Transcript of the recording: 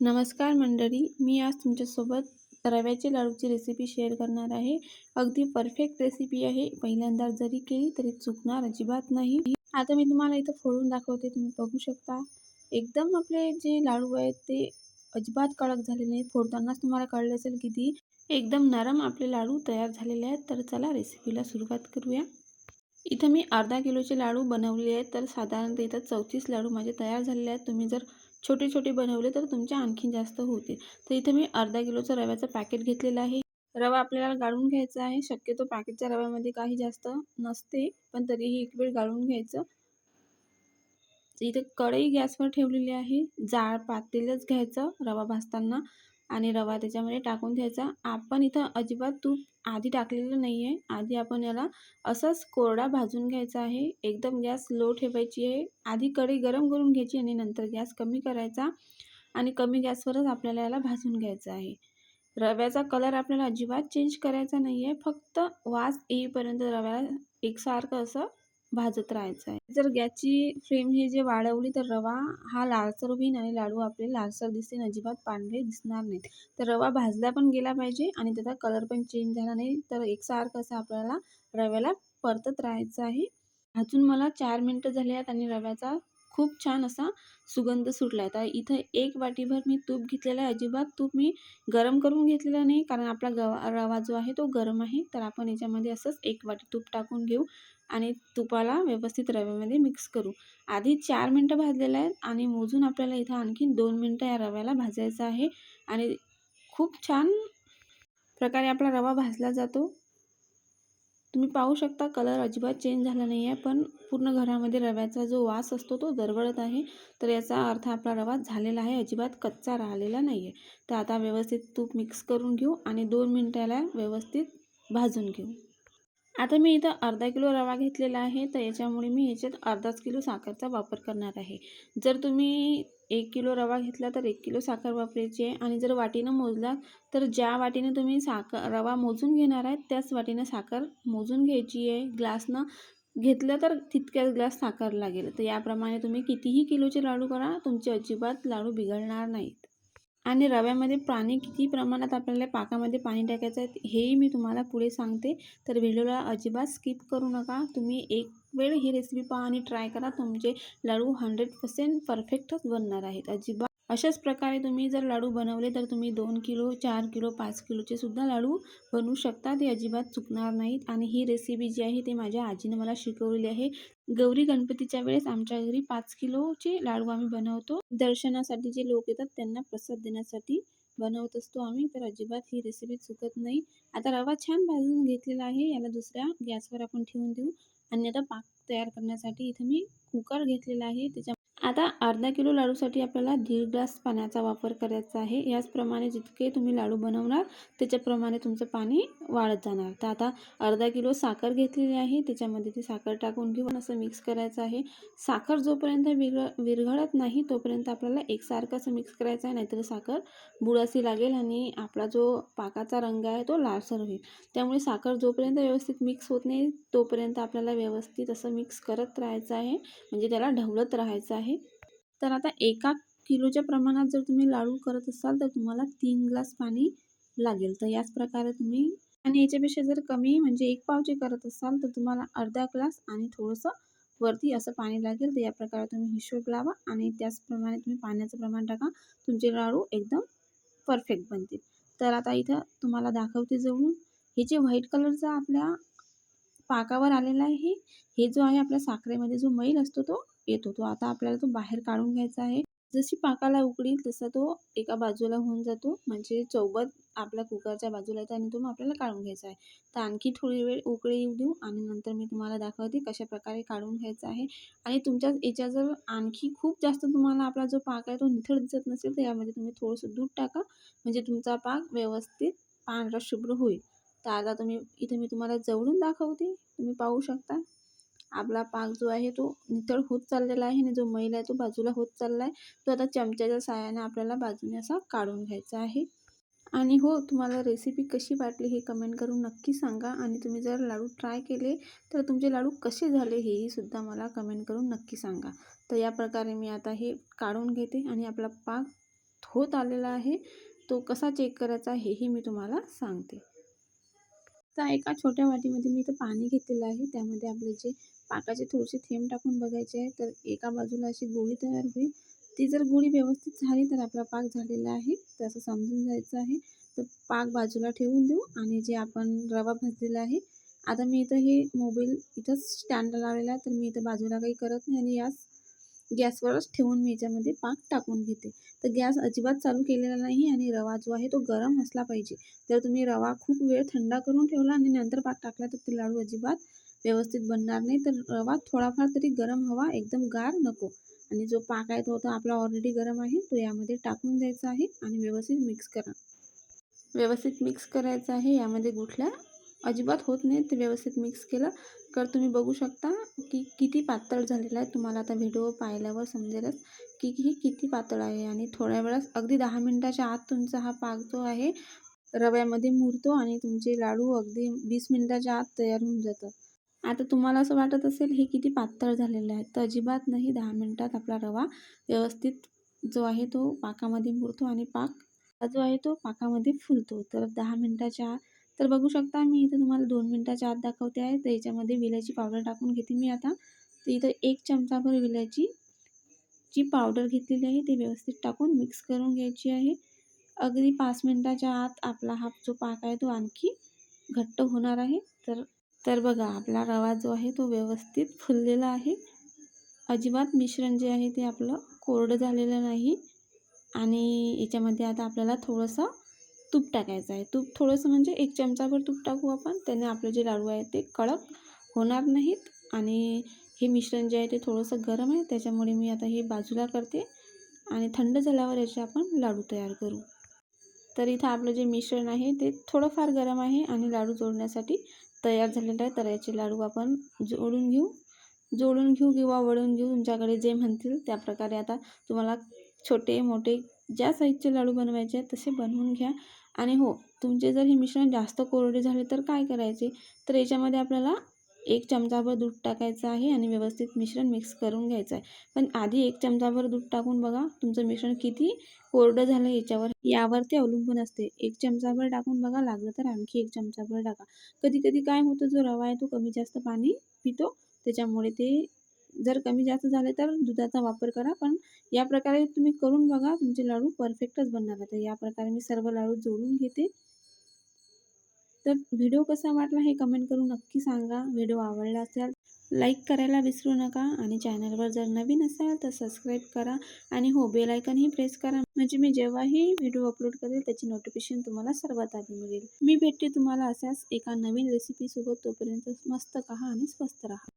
नमस्कार मंडळी मी आज तुमच्यासोबत रव्याचे लाडूची रेसिपी शेअर करणार आहे. अगदी परफेक्ट रेसिपी आहे. पहिल्यांदा जरी केली तरी चुकणार अजिबात नाही. आता मी तुम्हाला इथं फोडून दाखवते तुम्ही बघू शकता. एकदम आपले जे लाडू आहेत ते अजिबात कडक झालेले नाहीत. फोडतानाच तुम्हाला कळलं असेल किती एकदम नरम आपले लाडू तयार झालेले आहेत. तर चला रेसिपीला सुरुवात करूया. इथं मी अर्धा किलोचे लाडू बनवले आहेत. तर साधारणतः इथं चौतीस लाडू माझे तयार झालेले आहेत. तुम्ही जर छोटे छोटे बनवले तर तुमचे आणखीन जास्त होतील. तर इथे मी अर्धा किलोचं रव्याचं पॅकेट घेतलेलं आहे. रवा आपल्याला गाळून घ्यायचा आहे. शक्यतो पॅकेटच्या रव्यामध्ये काही जास्त नसते पण तरीही एक वेळ गाळून घ्यायचं. इथे कढई गॅसवर ठेवलेली आहे. जाळ पातेलच घ्यायचं रवा भाजताना. आणि रवा त्याच्यामध्ये टाकून घ्यायचा. आपण इथं अजिबात तूप आधी टाकलेलं नाही आहे आधी आपण याला असंच कोरडा भाजून घ्यायचा आहे. एकदम गॅस लो ठेवायची आहे. आधी कढई गरम करून घ्यायची आणि नंतर गॅस कमी करायचा आणि कमी गॅसवरच आपल्याला याला भाजून घ्यायचं आहे. रव्याचा कलर आपल्याला अजिबात चेंज करायचा नाही आहे फक्त वास येईपर्यंत रव्याला एकसारखं असं भाजत राहायचं आहे. जर गॅसची फ्लेम हे जे वाढवली तर रवा हा लालसर होईल आणि लाडू आपले लालसर दिसतील. अजिबात पांढरे दिसणार नाहीत. तर रवा भाजला पण गेला पाहिजे आणि त्याचा कलर पण चेंज झाला नाही तर एकसारखं असं आपल्याला रव्याला परतत राहायचं आहे. अजून मला चार मिनटं झाले आहेत आणि रव्याचा खूप छान असा सुगंध सुटला आहे तर इथं एक वाटीभर मी तूप घेतलेलं आहे. अजिबात तूप मी गरम करून घेतलेलं नाही. कारण आपला गवा रवा जो आहे तो गरम आहे. तर आपण याच्यामध्ये असंच एक वाटी तूप टाकून घेऊ आणि तुपाला व्यवस्थित रव्यामध्ये मिक्स करू. आधी चार मिनटं भाजलेलं आहे आणि मोजून आपल्याला इथं आणखीन दोन मिनटं या रव्याला भाजायचं आहे. आणि खूप छान प्रकारे आपला रवा भाजला जातो. तुम्ही पाहू शकता कलर अजिबात चेंज झाला नाही आहे पण पूर्ण घरामध्ये रव्याचा जो वास असतो तो दरवळत आहे. तर याचा अर्थ आपला रवा झालेला आहे अजिबात कच्चा राहिलेला नाही आहे तर आता व्यवस्थित तूप मिक्स करून घेऊ आणि दोन मिनटाला व्यवस्थित भाजून घेऊ. आता मी इथं अर्धा किलो रवा घेतलेला आहे तर याच्यामुळे मी याच्यात अर्धाच किलो साखरचा वापर करणार आहे. जर तुम्ही एक किलो रवा घेतला तर एक किलो साखर वापरायची आहे आणि जर वाटीनं मोजला तर ज्या वाटीने तुम्ही साखर रवा मोजून घेणार आहे त्याच वाटीनं साखर मोजून घ्यायची आहे. ग्लासनं घेतलं तर तितक्याच ग्लास साखर लागेल. तर याप्रमाणे तुम्ही कितीही किलोचे लाडू करा तुमचे अजिबात लाडू बिघडणार नाहीत. आणि रव्यामध्ये पाणी किती प्रमाणात आपल्याला पाकामध्ये पाणी टाकायचं आहे हेही मी तुम्हाला पुढे सांगते. तर व्हिडिओला अजिबात स्किप करू नका. तुम्ही एक वेळ ही रेसिपी पहा आणि ट्राय करा. तुमचे लाडू हंड्रेड पर्सेंट परफेक्टच बनणार आहेत. अजिबात अशाच प्रकारे तुम्ही जर लाडू बनवले तर तुम्ही दोन किलो चार किलो पाच किलोचे सुद्धा लाडू बनवू शकता ते अजिबात चुकणार नाहीत. आणि ही रेसिपी जी आहे ते माझ्या आजीने मला शिकवलेली आहे. गौरी गणपतीच्या वेळेस आमच्या घरी पाच किलोचे लाडू आम्ही बनवतो. दर्शनासाठी जे लोक येतात त्यांना प्रसाद देण्यासाठी बनवत असतो आम्ही. तर अजिबात ही रेसिपी चुकत नाही. आता रवा छान भाजून घेतलेला आहे. याला दुसऱ्या गॅसवर आपण ठेवून देऊ. आणि आता पाक तयार करण्यासाठी इथं मी कुकर घेतलेला आहे. त्याच्या आता अर्धा किलो लाडूसाठी आपल्याला दीड ग्लास पाण्याचा वापर करायचा आहे. याचप्रमाणे जितके तुम्ही लाडू बनवणार त्याच्याप्रमाणे तुमचं पाणी वाढत जाणार. तर आता अर्धा किलो साखर घेतलेली आहे. त्याच्यामध्ये ती साखर टाकून घेऊन असं मिक्स करायचं आहे. साखर जोपर्यंत विरघ विरघळत नाही तोपर्यंत आपल्याला एकसारखं असं मिक्स करायचं आहे. नाहीतर साखर बुडासी लागेल आणि आपला जो पाकाचा रंग आहे तो लालसर होईल. त्यामुळे साखर जोपर्यंत व्यवस्थित मिक्स होत नाही तोपर्यंत आपल्याला व्यवस्थित असं मिक्स करत राहायचं आहे. म्हणजे त्याला ढवळत राहायचं आहे. तर आता एका किलोच्या प्रमाणात जर तुम्ही लाडू करत असाल तर तुम्हाला तीन ग्लास पाणी लागेल. तर याच प्रकारे तुम्ही आणि याच्यापेक्षा जर कमी म्हणजे एक पावचे करत असाल तर तुम्हाला अर्धा ग्लास आणि थोडंसं वरती असं पाणी लागेल. तर या प्रकारे तुम्ही हिशोब लावा आणि त्याचप्रमाणे तुम्ही पाण्याचं प्रमाण टाका. तुमचे लाडू एकदम परफेक्ट बनतील. तर आता इथं तुम्हाला दाखवते जवळून. हे जे व्हाईट कलरचा आपल्या पाकावर आलेला आहे हे जो आहे आपल्या साखरेमध्ये जो मैल असतो तो येतो. तो आता आपल्याला तो बाहेर काढून घ्यायचा आहे. जशी पाकाला उकळील तसा तो एका बाजूला होऊन जातो. म्हणजे चौबत आपल्या कुकरच्या बाजूला येतो आणि तो मग आपल्याला काढून घ्यायचा आहे. तर आणखी थोडी वेळ उकळी येऊ देऊ आणि नंतर मी तुम्हाला दाखवते कशा प्रकारे काढून घ्यायचं आहे. आणि तुमच्या याच्या जर आणखी खूप जास्त तुम्हाला आपला जो पाक आहे तो निथळ दिसत नसेल तर यामध्ये तुम्ही थोडंसं दूध टाका. म्हणजे तुमचा पाक व्यवस्थित पांढरा शुभ्र होईल. तर आता तुम्ही इथे मी तुम्हाला जवळून दाखवते. तुम्ही पाहू शकता. आपला पाक जो आहे तो नितळ होत चाललेला आहे आणि जो मैल आहे तो बाजूला होत चालला आहे तो आता चमच्याच्या साहाय्याने आपल्याला बाजूने असा काढून घ्यायचा आहे. आणि हो तुम्हाला रेसिपी कशी वाटली हे कमेंट करून नक्की सांगा आणि तुम्ही जर लाडू ट्राय केले तर तुमचे लाडू कसे झाले हेही सुद्धा मला कमेंट करून नक्की सांगा. तर या प्रकारे मी आता हे काढून घेते आणि आपला पाक होत आलेला आहे तो कसा चेक करायचा हेही मी तुम्हाला सांगते. तर एका छोट्या वाटीमध्ये मी इथं पाणी घेतलेलं आहे. त्यामध्ये आपले जे पाकाचे थोडेसे थेंब टाकून बघायचे आहे. तर एका बाजूला अशी गोळी तयार होईल. ती जर गोळी व्यवस्थित झाली तर आपला पाक झालेला आहे. तसं समजून जायचं आहे. तर पाक बाजूला ठेवून देऊ आणि जे आपण रवा भाजलेला आहे. आता मी इथं हे मोबाईल इथंच स्टँडला लावलेला आहे. तर मी इथं बाजूला काही करत नाही आणि याच गॅसवरच ठेवून मी याच्यामध्ये पाक टाकून घेते. तर गॅस अजिबात चालू केलेला नाही आणि रवा जो आहे तो गरम असला पाहिजे. जर तुम्ही रवा खूप वेळ थंड करून ठेवला आणि नंतर पाक टाकला तर ते लाडू अजिबात व्यवस्थित बनणार नाही. तर रवा थोडाफार तरी गरम हवा एकदम गार नको. आणि जो पाक आहे तो तर आपला ऑलरेडी गरम आहे तो यामध्ये टाकून द्यायचा आहे आणि व्यवस्थित मिक्स करा. व्यवस्थित मिक्स करायचं आहे यामध्ये गुठल्या अजिबात होत नाही ते व्यवस्थित मिक्स केलं. तर तुम्ही बघू शकता की किती पातळ झालेलं आहे. तुम्हाला आता व्हिडिओ पाहिल्यावर समजेलच की ही किती पातळ आहे. आणि थोड्या वेळात अगदी दहा मिनटाच्या आत तुमचा हा पाक जो आहे रव्यामध्ये मुरतो आणि तुमचे लाडू अगदी वीस मिनटाच्या आत तयार होऊन जातात. आता तुम्हाला असं वाटत असेल हे किती पातळ झालेलं आहे. तर अजिबात नाही दहा मिनटात आपला रवा व्यवस्थित जो आहे तो पाकामध्ये मुरतो आणि पाक जो आहे तो पाकामध्ये फुलतो. तर दहा मिनटाच्या आत तर बघू शकता मी इथं तुम्हाला दोन मिनटाच्या आत दाखवते आहे. तर याच्यामध्ये विलायची पावडर टाकून घेते मी आता. तर इथं एक चमचाभर विलायची जी पावडर घेतलेली आहे ती व्यवस्थित टाकून मिक्स करून घ्यायची आहे. अगदी पाच मिनटाच्या आत आपला हा जो पाक आहे तो आणखी घट्ट होणार आहे. तर तर बघा आपला रवा जो आहे तो व्यवस्थित फुललेला आहे. अजिबात मिश्रण जे आहे ते आपलं कोरडं झालेलं नाही. आणि याच्यामध्ये आता आपल्याला थोडंसं तूप टाकायचं आहे. तूप थोडंसं म्हणजे एक चमचाभर तूप टाकू आपण. त्याने आपले जे लाडू आहे ते कडक होणार नाहीत. आणि हे मिश्रण जे आहे ते थोडंसं गरम आहे. त्याच्यामुळे मी आता हे बाजूला करते. आणि थंड झाल्यावर याचे आपण लाडू तयार करू. तर इथं आपलं जे मिश्रण आहे ते थोडंफार गरम आहे आणि लाडू जोडण्यासाठी तयार झालेलं आहे. तर याचे लाडू आपण जोडून घेऊ. जोडून घेऊ किंवा वळून घेऊ. तुमच्याकडे जे म्हणतील त्याप्रकारे आता तुम्हाला छोटे मोठे ज्या साईजचे लाडू बनवायचे आहेत तसे बनवून घ्या. आणि हो तुमचे जर हे मिश्रण जास्त कोरडे झाले तर काय करायचे? तर याच्यामध्ये आपल्याला एक चमचाभर दूध टाकायचं आहे आणि व्यवस्थित मिश्रण मिक्स करून घ्यायचं आहे. पण आधी एक चमचाभर दूध टाकून बघा तुमचं मिश्रण किती कोरडं झालं याच्यावर. यावर ते अवलंबून असते. एक चमचाभर टाकून बघा लागलं तर आणखी एक चमचाभर टाका. कधी कधी काय होतं जो रवा आहे तो कमी जास्त पाणी पितो. त्याच्यामुळे ते जर कमी जास्त झाले तर दुधाचा वापर करा. पण या प्रकारे तुम्ही करून बघा तुमचे लाडू परफेक्टच बनणार तर या प्रकारे मी सर्व लाडू जोडून घेते. तर व्हिडिओ कसा वाटला हे कमेंट करून नक्की सांगा. व्हिडिओ आवडला असेल लाईक करायला विसरू नका. आणि चॅनलवर जर नवीन असाल तर सबस्क्राईब करा. आणि हो बेल आयकनही प्रेस करा. म्हणजे मी जेव्हाही व्हिडिओ अपलोड करेल त्याची नोटिफिकेशन तुम्हाला सर्वात आधी मिळेल. मी भेटते तुम्हाला अशाच एका नवीन रेसिपीसोबत तोपर्यंत मस्त कहा आणि स्वस्त राहा.